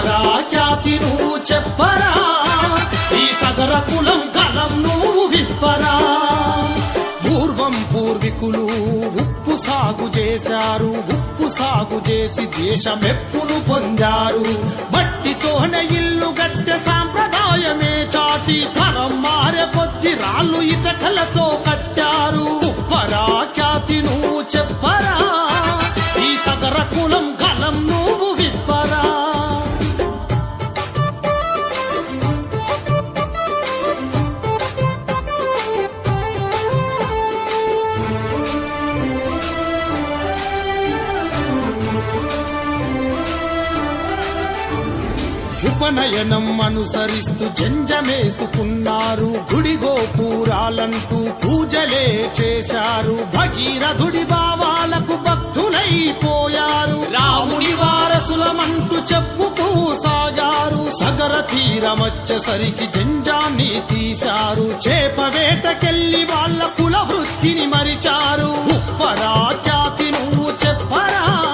చెప్పరా ఖ్యాతి నువ్వు చెప్పరా? ఈ సగర కులం కలం నువ్వు విప్పరా? పూర్వం పూర్వీకులు ఉప్పు సాగు చేశారు ఉప్పు సాగు చేసి దేశమెప్పును పొందారు. మట్టితోనే ఇల్లు గట్టె సాంప్రదాయమే చాటి తరం మారే కొద్ది రాళ్ళు ఇతకలతో కట్టారు. ఉప్పరా ఖ్యాతి నువ్వు చెప్పరా? ఉపనయనం అనుసరిస్తూ జంజమేసుకున్నారు. గుడి గోపురాలంటూ పూజలే చేశారు. భగీరథుడి భావాలకు భక్తులైపోయారు. రాముడి వారసులమంటూ చెప్పుతూ సాగారు. సగర తీరమచ్చసరికి జంజాన్ని తీశారు. చేప వేటకెళ్ళి వాళ్ళ కుల వృత్తిని మరిచారు. ఉప్పరా ఖ్యాతి నువ్వు చెప్పరా?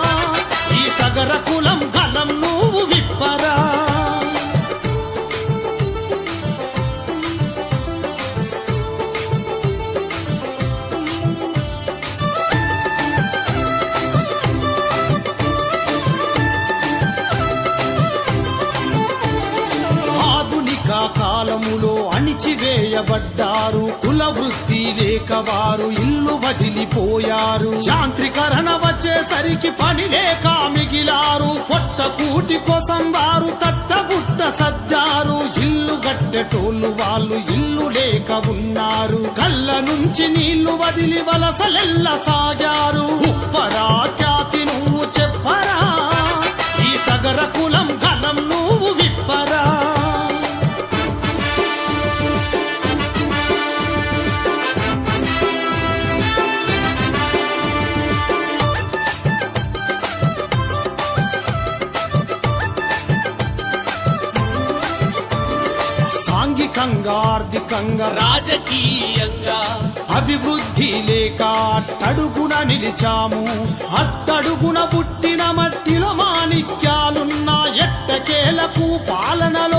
ఈ సగర కులం గలం కాలములో అణిచివేయబడ్డారు. కుల వృత్తి లేక వారు ఇల్లు వదిలిపోయారు. యాంత్రీకరణ వచ్చేసరికి పని లేక మిగిలారు. పొట్ట కూటి కోసం వారు తట్టబుట్ట సర్దారు. ఇల్లు గట్టెటోళ్ళు వాళ్ళు ఇల్లు లేక ఉన్నారు. కళ్ళ నుంచి నీళ్ళు వదిలి వలసలెల్ల సాగారు. సాంఘికంగా ఆర్థికంగా. రాజకీయంగా. అభివృద్ధి లేక అట్టడుగున నిలిచాము. అట్టడుగున పుట్టిన మట్టిలో మాణిక్యాలున్న ఎట్టకేలకు పాలనలో